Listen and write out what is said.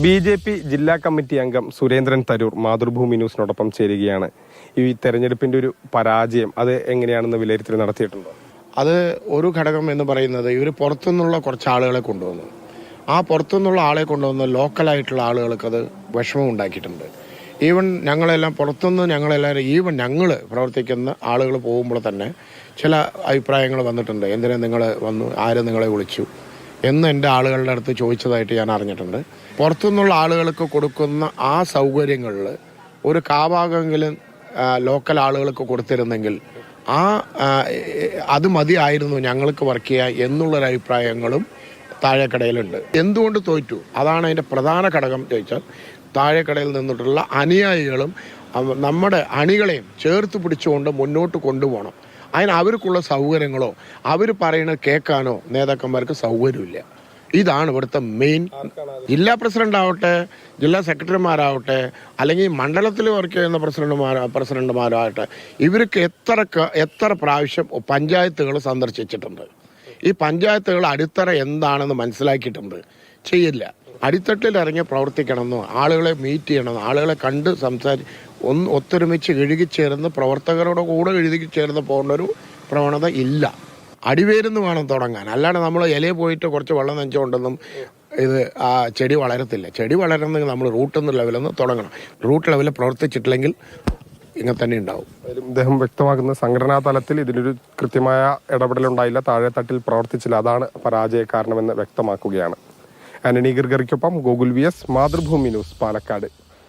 B J P ജില്ലാ committee അംഗം സുരേന്ദ്രൻ തരൂർ മാതൃഭൂമി ന്യൂസിനോടൊപ്പം ചേരുകയാണ്. ഈ തെരഞ്ഞെടുപ്പിന്റെ ഒരു പരാജയം അത് എങ്ങനെയാണെന്ന് വിലയിരുത്തൽ നടത്തിയിട്ടുണ്ട്? അത് ഒരു ഘടകം എന്ന് പറയുന്നത് ഇവർ പുറത്തുനിന്നുള്ള കുറച്ച് ആളുകളെ കൊണ്ടുവന്നു. ആ പുറത്തുനിന്നുള്ള ആളെ കൊണ്ടുവന്ന് ലോക്കലായിട്ടുള്ള ആളുകൾക്ക് അത് വിഷമം ഉണ്ടാക്കിയിട്ടുണ്ട്. ഈവൻ ഞങ്ങളെല്ലാം പുറത്തുനിന്ന് ഞങ്ങളെല്ലാവരും ഈവൻ ഞങ്ങൾ പ്രവർത്തിക്കുന്ന ആളുകൾ പോകുമ്പോൾ തന്നെ ചില അഭിപ്രായങ്ങൾ വന്നിട്ടുണ്ട്. എന്തിനാ നിങ്ങൾ വന്നു? ആരും നിങ്ങളെ വിളിച്ചു? എന്ന് എന്റെ ആളുകളുടെ അടുത്ത് ചോദിച്ചതായിട്ട് ഞാൻ അറിഞ്ഞിട്ടുണ്ട്. പുറത്തുനിന്നുള്ള ആളുകൾക്ക് കൊടുക്കുന്ന ആ സൗകര്യങ്ങളിൽ ഒരു കാവാകെങ്കിലും ലോക്കൽ ആളുകൾക്ക് കൊടുത്തിരുന്നെങ്കിൽ ആ അത് മതിയായിരുന്നു ഞങ്ങൾക്ക് വർക്ക് ചെയ്യാൻ എന്നുള്ളൊരു അഭിപ്രായങ്ങളും താഴെക്കടയിലുണ്ട്. എന്തുകൊണ്ട് തോറ്റു? അതാണ് അതിന്റെ പ്രധാന ഘടകം ചോദിച്ചാൽ താഴെക്കടയിൽ നിന്നിട്ടുള്ള അനുയായികളും നമ്മുടെ അണികളെയും ചേർത്ത് പിടിച്ചുകൊണ്ട് മുന്നോട്ട് കൊണ്ടുപോകണം. അതിന് അവർക്കുള്ള സൗകര്യങ്ങളോ അവർ പറയുന്നത് കേൾക്കാനോ നേതാക്കന്മാർക്ക് സൗകര്യമില്ല. ഇതാണ് ഇവിടുത്തെ മെയിൻ ജില്ലാ പ്രസിഡന്റ് ആവട്ടെ ജില്ലാ സെക്രട്ടറിമാരാവട്ടെ അല്ലെങ്കിൽ മണ്ഡലത്തിൽ വർക്ക് ചെയ്യുന്ന പ്രസിഡന്റുമാർ പ്രസിഡന്റുമാരാവട്ടെ ഇവർക്ക് എത്ര എത്ര പ്രാവശ്യം പഞ്ചായത്തുകൾ സന്ദർശിച്ചിട്ടുണ്ട്? ഈ പഞ്ചായത്തുകൾ അടിത്തറ എന്താണെന്ന് മനസ്സിലാക്കിയിട്ടുണ്ട്? ചെയ്യില്ല. അടിത്തട്ടിൽ ഇറങ്ങി പ്രവർത്തിക്കണമെന്നോ ആളുകളെ മീറ്റ് ചെയ്യണമെന്നോ ആളുകളെ കണ്ട് സംസാരി ഒന്ന് ഒത്തൊരുമിച്ച് എഴുകിച്ചേർന്ന് പ്രവർത്തകരുടെ കൂടെ എഴുതിച്ചേർന്ന് പോകേണ്ട ഒരു പ്രവണത ഇല്ല. അടിവേരുന്ന് വേണം തുടങ്ങാൻ. അല്ലാണ്ട് നമ്മൾ ഇലയെ പോയിട്ട് കുറച്ച് വെള്ളം നനച്ചുകൊണ്ടെന്നും ഇത് ആ ചെടി വളരത്തില്ല. ചെടി വളരണമെങ്കിൽ നമ്മൾ റൂട്ട് എന്ന ലെവലിൽ തുടങ്ങണം. റൂട്ട് ലെവലിൽ പ്രവർത്തിച്ചിട്ടില്ലെങ്കിൽ ഇങ്ങനെ തന്നെ ഉണ്ടാവും. അദ്ദേഹം വ്യക്തമാക്കുന്ന സംഘടനാ തലത്തിൽ ഇതിനൊരു കൃത്യമായ ഇടപെടലുണ്ടായില്ല. താഴെത്തട്ടിൽ പ്രവർത്തിച്ചില്ല. അതാണ് പരാജയ കാരണമെന്ന് വ്യക്തമാക്കുകയാണ്. Antony ഗിർഗറിക്കൊപ്പം Gokul V S Mathrubhumi news Palakkad.